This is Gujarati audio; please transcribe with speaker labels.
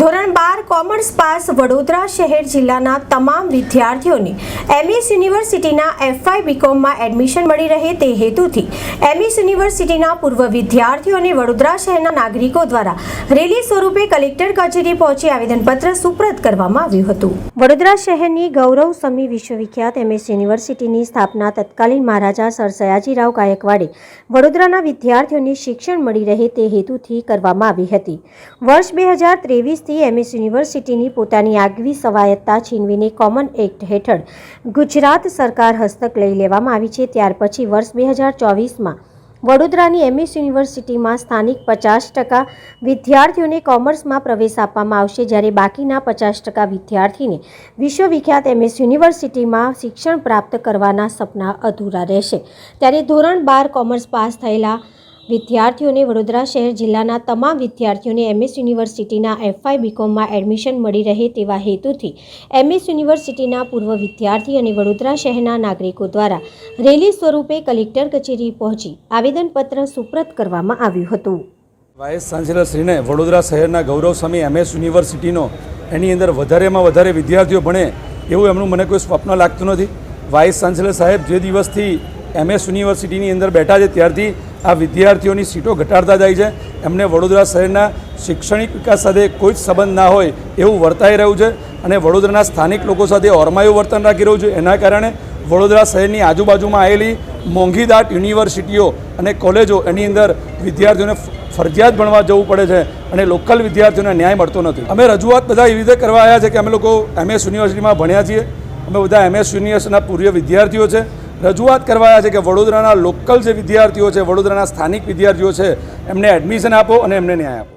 Speaker 1: ધોરણ બાર કોમર્સ પાસ વડોદરા શહેર જિલ્લાના તમામ વિદ્યાર્થીઓને એમએસ યુનિવર્સિટીના એફઆઈ બીકોમમાં એડમિશન મળી રહે તે હેતુથી એમએસ યુનિવર્સિટીના પૂર્વ વિદ્યાર્થીઓ અને વડોદરા શહેરના નાગરિકો દ્વારા રેલી સ્વરૂપે કલેક્ટર કચેરી પહોંચી આવેદનપત્ર સુપ્રત કરવામાં આવ્યું હતું. વડોદરા શહેરની ગૌરવ સમી વિશ્વવિખ્યાત એમએસ યુનિવર્સિટીની સ્થાપના તત્કાલીન મહારાજા સર સયાજીરાવ ગાયકવાડે વડોદરાના વિદ્યાર્થીઓને શિક્ષણ મળી રહે તે હેતુથી કરવામાં આવી હતી. વર્ષ બે હજાર ત્રેવીસથી એમએસ યુનિવર્સિટીની પોતાની આગવી સ્વાયત્તા છીનવીને કોમન એક્ટ હેઠળ ગુજરાત સરકાર હસ્તક લઈ લેવામાં આવી છે. ત્યાર પછી વર્ષ બે હજાર ચોવીસમાં વડોદરાની એમએસ યુનિવર્સિટીમાં સ્થાનિક પચાસ ટકા વિદ્યાર્થીઓને કોમર્સમાં પ્રવેશ આપવામાં આવશે. જ્યારે બાકીના પચાસ ટકા વિદ્યાર્થીને વિશ્વવિખ્યાત એમએસ યુનિવર્સિટીમાં શિક્ષણ પ્રાપ્ત કરવાના સપના અધૂરા રહેશે. ત્યારે ધોરણ બાર કોમર્સ પાસ થયેલા વિદ્યાર્થીઓને વડોદરા શહેર જિલ્લાના તમામ વિદ્યાર્થીઓને એમએસ યુનિવર્સિટીના એફઆઈ બીકોમમાં એડમિશન મળી રહે તેવા હેતુથી એમએસ યુનિવર્સિટીના પૂર્વ વિદ્યાર્થી અને વડોદરા શહેરના નાગરિકો દ્વારા રેલી સ્વરૂપે કલેક્ટર કચેરી પહોંચી આવેદનપત્ર સુપ્રત કરવામાં આવ્યું હતું.
Speaker 2: વાઇસ ચાન્સેલરશ્રીને વડોદરા શહેરના ગૌરવ સ્વામી એમએસ યુનિવર્સિટીનો એની અંદર વધારેમાં વધારે વિદ્યાર્થીઓ ભણે એવું એમનું મને કોઈ સ્વપ્ન લાગતું નથી. વાઇસ ચાન્સેલર સાહેબ જે દિવસથી એમએસ યુનિવર્સિટીની અંદર બેઠા છે ત્યારથી આ વિદ્યાર્થીઓની સીટો ઘટાડતા જાય છે. એમને વડોદરા શહેરના શૈક્ષણિક વિકાસ સાથે કોઈ જ સંબંધ ના હોય એવું વર્તાઈ રહ્યું છે અને વડોદરાના સ્થાનિક લોકો સાથે ઓરમાયું વર્તન રાખી રહ્યું છે. એના કારણે વડોદરા શહેરની આજુબાજુમાં આવેલી મોંઘીદાટ યુનિવર્સિટીઓ અને કોલેજો એની અંદર વિદ્યાર્થીઓને ફરજિયાત ભણવા જવું પડે છે અને લોકલ વિદ્યાર્થીઓને ન્યાય મળતો નથી. અમે રજૂઆત બધા એવી રીતે કરવા આવ્યા છે કે અમે લોકો એમએસ યુનિવર્સિટીમાં ભણ્યા છીએ. અમે બધા એમએસ યુનિવર્સિટીના પૂર્વ વિદ્યાર્થીઓ છે. રજૂઆત કરવા છે કે વડોદરાના લોકલ જે વિદ્યાર્થીઓ છે, વડોદરાના સ્થાનિક વિદ્યાર્થીઓ છે, એમને એડમિશન આપો અને એમને ન્યાય આપો.